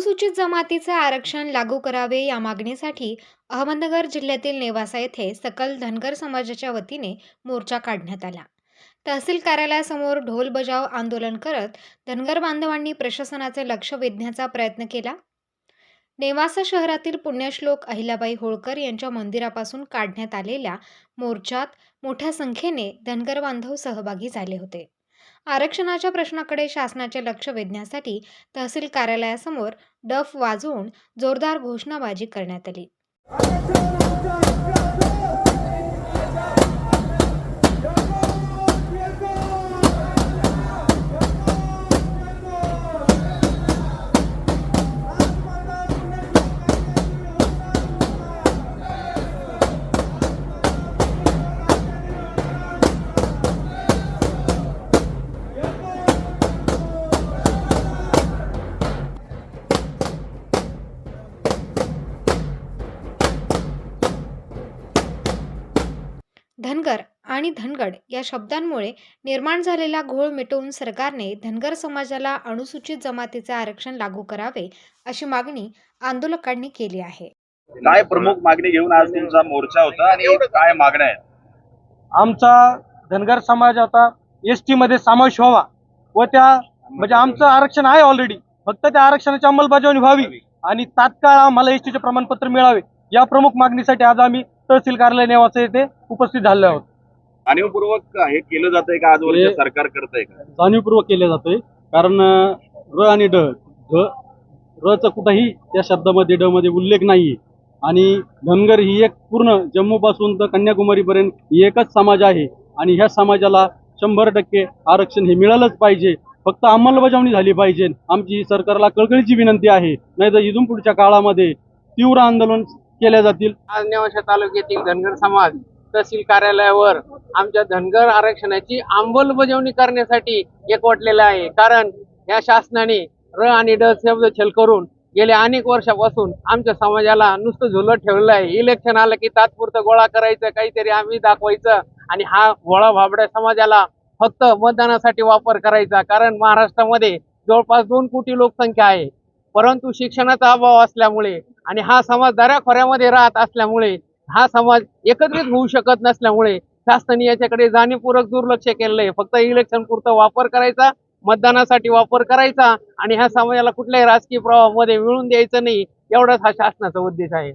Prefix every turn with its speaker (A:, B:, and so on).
A: अनुसूचित जमातीचे आरक्षण लागू करावे या मागणीसाठी अहमदनगर जिल्ह्यातील नेवासा येथे सकल धनगर समाजाच्या वतीने मोर्चा काढण्यात आला. तहसील कार्यालयासमोर ढोल बजाव आंदोलन करत धनगर बांधवांनी प्रशासनाचे लक्ष वेधण्याचा प्रयत्न केला. नेवासा शहरातील पुण्यश्लोक अहिल्याबाई होळकर यांच्या मंदिरापासून काढण्यात आलेल्या मोर्चात मोठ्या संख्येने धनगर बांधव सहभागी झाले होते. आरक्षणाच्या प्रश्नाकडे शासनाचे लक्ष वेधण्यासाठी तहसील कार्यालयासमोर डफ वाजवून जोरदार घोषणाबाजी करण्यात आली. धनगर आणि धनगड या शब्दांमुळे निर्माण झालेला घोळ मिटवून सरकारने धनगर समाजाला अनुसूचित जमातीचे आरक्षण लागू करावे अशी मागणी आंदोलकांनी केली आहे.
B: काय प्रमुख मागणी घेऊन आज तुमचा मोर्चा होता आणि काय मागण्या आहेत?
C: आमचा धनगर समाज आता एस टी मध्ये समावेश व्हावा व त्या म्हणजे आमचं आरक्षण आहे ऑलरेडी फक्त त्या आरक्षणाची अंमलबजावणी व्हावी आणि तात्काळ आम्हाला एस टीचे प्रमाणपत्र मिळावे या प्रमुख मागणीसाठी आज आम्ही तहसील कार्यालय नेवासा येथे उपस्थित झालेलो आहोत.
B: जाणीवपूर्वक हे केलं जातंय का? आजवरचे
C: हे-
B: सरकार करतंय का?
C: जाणीवपूर्वक केले जातोय. कारण र आणि ड ध रचा कुठंही त्या शब्दामध्ये ड मध्ये उल्लेख नाहीये. आणि धनगर ही एक पूर्ण जम्मू पासून तर कन्याकुमारी पर्यंत ही एकच समाज आहे. आणि ह्या समाजाला शंभर टक्के आरक्षण हे मिळालंच पाहिजे. फक्त अंमलबजावणी झाली पाहिजे. आमची सरकारला कळकळीची विनंती आहे. नाहीतर इथून पुढच्या काळामध्ये तीव्र आंदोलन केल्या जातील.
D: आज नेवासा तालुक्यातील धनगर समाज तहसील कार्यालयावर आमच्या धनगर आरक्षणाची अंमलबजावणी करण्यासाठी एकवटलेला आहे. कारण या शासनाने र आणि ड शब्द छल करून गेल्या अनेक वर्षापासून आमच्या समाजाला नुसतं झुलत ठेवलेलं आहे. इलेक्शन आलं की तात्पुरतं गोळा करायचं काहीतरी आम्ही दाखवायचं आणि हा गोळा भाबड्या समाजाला फक्त मतदानासाठी वापर करायचा. कारण महाराष्ट्रामध्ये जवळपास दोन कोटी लोकसंख्या आहे. परंतु शिक्षणाचा अभाव असल्यामुळे आणि हा समाज दऱ्याखोऱ्यामध्ये राहत असल्यामुळे हा समाज एकत्रित होऊ शकत नसल्यामुळे शासनाने याच्याकडे जाणीवपूर्वक दुर्लक्ष केलेलं आहे. फक्त इलेक्शन पुरतं वापर करायचा मतदानासाठी वापर करायचा आणि ह्या समाजाला कुठल्याही राजकीय प्रवाहामध्ये मिळून द्यायचं नाही एवढाच हा शासनाचा उद्देश आहे.